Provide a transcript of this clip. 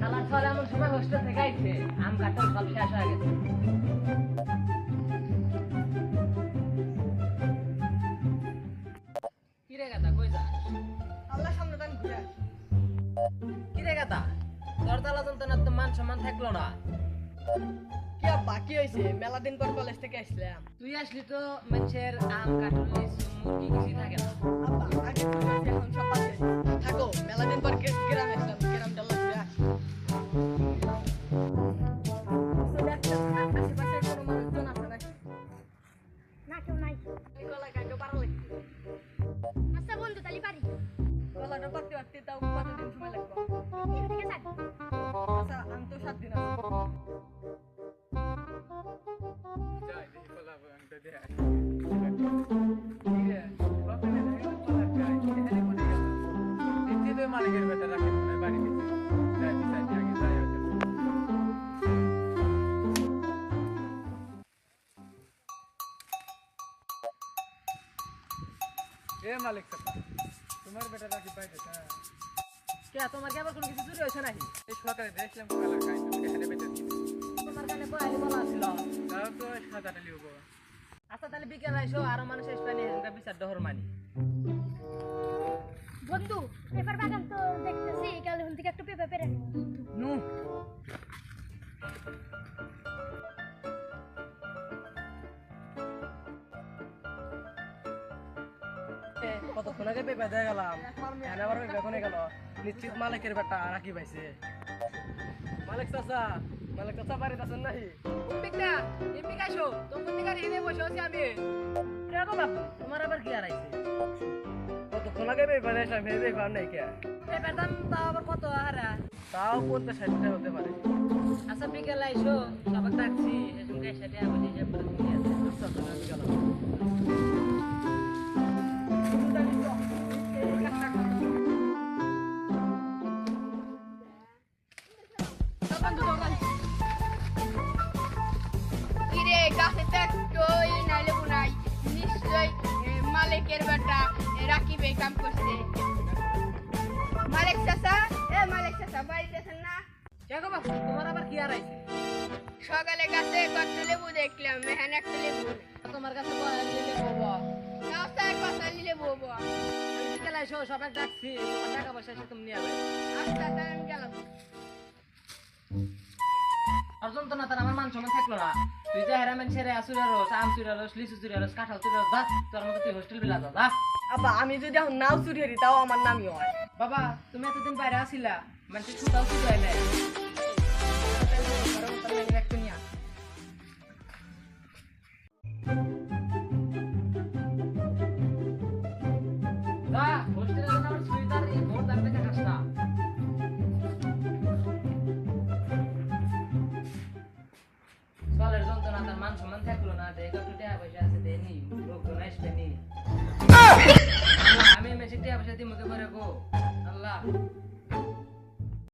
খালার ফল এমন সময় হোস্টেল থেকে আইছে আম কাঁঠাল সব শেষ হয়ে গেছে। কিরে গাদা কই যা আল্লাহ সামনে তান ঘুরে কিরে গাদা তোর যন্ত্রণার তো মান সম্মান থাকল না। কি বাকি হয়েছে মেলা দিন পর কলেজ থেকে আসলাম। তুই আসলি তো মানুষের আম কাঁঠাল আচ্ছা বন্ধু তালি পারি গলাটা পারতে পারতে তাও কতদিন সময় লাগবে? আচ্ছা, আমি তো সাত দিন। মালিকের বেটা রাখে বাড়ি দিচ্ছে এ মালিক তোমার বেটা রাখি পাইছে হ্যাঁ। কে তোমার কি আবার কোনো কিছু চুরি হয়েছে নাকি? এই সকালে দেখলাম কালার খাই এখানে বেটা তোমার কানে কয়ালি বলা ছিল? তাও তো সাদাটা লিখব আচ্ছা তাহলে বিকেল আইসো আরও মানুষ এখানকার বিচার ডহর মানি। কতক্ষণ আগে পেপে দিয়ে গেলাম? এখানে আবার পেপে কোনে গেল? নিশ্চিত মালিকের বেটা রাখি পাইছে। মালিক চাচা মালিক চাচা বাড়িতে আছেন নাহি বিকটা এমনি কাইসো তোমার দিকে এনে বসে আছি আমি। কেন বাপু? তোমার আবার কি আর আইছে কতক্ষণ আগে পেপে দিয়ে আসলাম ভেবে পার নাই কে? পেপার দাম তাও আবার কত হারা? তাও পঞ্চাশ ষাট হতে পারে। আচ্ছা বিকেল আইসো সবাই ডাকছি। এসব গাই সাথে আবার রাকিব এই কাম করছে মালিক চাচা এ মালিক চাচা বাড়িতে আছেন না গো বাপু তোমার আবার কি আর আইছে সকালে গাছে কত লেবু দেখলাম এখানে একটা লেবু। তোমার কাছে দিলে বাবা রাস্তায় কথা লেবু বাবা বিকেল আইসো সবাই ডাকছি তোমার টাকা পয়সা এসে তুমি নিয়ে যাবে। আচ্ছা তাহলে আমি গেলাম। তো না তার আমার মান সম্মান থাকল না। তুই যে হেরা মানুষের আসুরা রস আম চুরা রস লিচু চুরা রস কাঁঠাল চুরা রস যা তোর মতো তুই হোস্টেল বিলা যা আব্বা আমি যদি এখন নাও চুরি হারি তাও আমার নামই হয়। বাবা তুমি এতদিন বাইরে আসিলা মানে ছুটাও ছুটু হয় নাই টাকা পয়সা আছে দেনি লোকজন আসবে নি। আমি মেসে টাকা পয়সা দিয়ে মুখে করে গো আল্লাহ।